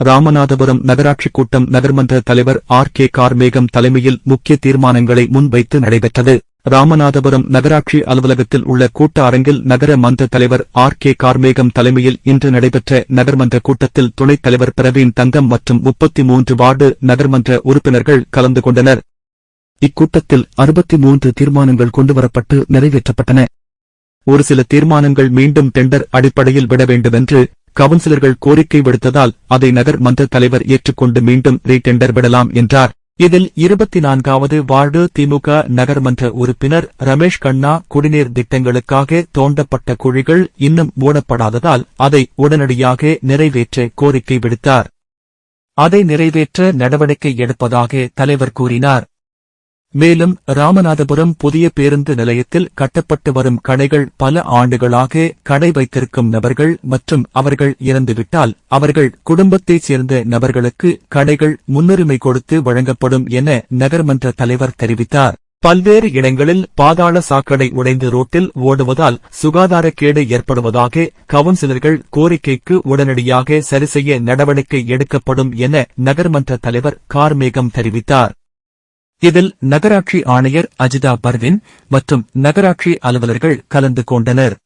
ராமநாதபுரம் நகராட்சி கூட்டம் நகர்மன்ற தலைவர் ஆர் கே கார்மேகம் தலைமையில் முக்கிய தீர்மானங்களை முன்வைத்து நடைபெற்றது. ராமநாதபுரம் நகராட்சி அலுவலகத்தில் உள்ள கூட்ட அரங்கில் நகர மன்ற தலைவர் ஆர் கே கார்மேகம் தலைமையில் இன்று நடைபெற்ற நகர்மன்ற கூட்டத்தில் துணைத் தலைவர் பிரவீன் தங்கம் மற்றும் முப்பத்தி மூன்று வார்டு நகர்மன்ற உறுப்பினர்கள் கலந்து கொண்டனர். இக்கூட்டத்தில் அறுபத்தி மூன்று தீர்மானங்கள் கொண்டுவரப்பட்டு நிறைவேற்றப்பட்டன. ஒரு சில தீர்மானங்கள் மீண்டும் டெண்டர் அடிப்படையில் விட வேண்டுமென்று கவுன்சிலர்கள் கோரிக்கை விடுத்ததால் அதை நகர் மன்ற தலைவர் ஏற்றுக்கொண்டு மீண்டும் ரீடெண்டர் விடலாம் என்றார். இதில் இருபத்தி நான்காவது வார்டு திமுக நகர்மன்ற உறுப்பினர் ரமேஷ் கண்ணா குடிநீர் திட்டங்களுக்காக தோண்டப்பட்ட குழிகள் இன்னும் மூடப்படாததால் அதை உடனடியாக நிறைவேற்ற கோரிக்கை விடுத்தார். அதை நிறைவேற்ற நடவடிக்கை எடுப்பதாக தலைவர் கூறினார். மேலும் ராமநாதபுரம் புதிய பேருந்து நிலையத்தில் கட்டப்பட்டு வரும் கடைகள் பல ஆண்டுகளாக கடை வைத்திருக்கும் நபர்கள் மற்றும் அவர்கள் இறந்துவிட்டால் அவர்கள் குடும்பத்தைச் சேர்ந்த நபர்களுக்கு கடைகள் முன்னுரிமை கொடுத்து வழங்கப்படும் என நகர்மன்ற தலைவர் தெரிவித்தார். பல்வேறு இடங்களில் பாதாள சாக்கடை உடைந்து ரோட்டில் ஓடுவதால் சுகாதாரக்கேடு ஏற்படுவதாக கவுன்சிலர்கள் கோரிக்கைக்கு உடனடியாக சரிசெய்ய நடவடிக்கை எடுக்கப்படும் என நகர்மன்ற தலைவர் கார்மேகம் தெரிவித்தார். இதில் நகராட்சி ஆணையர் அஜிதா பர்வின் மற்றும் நகராட்சி அலுவலர்கள் கலந்து கொண்டனர்.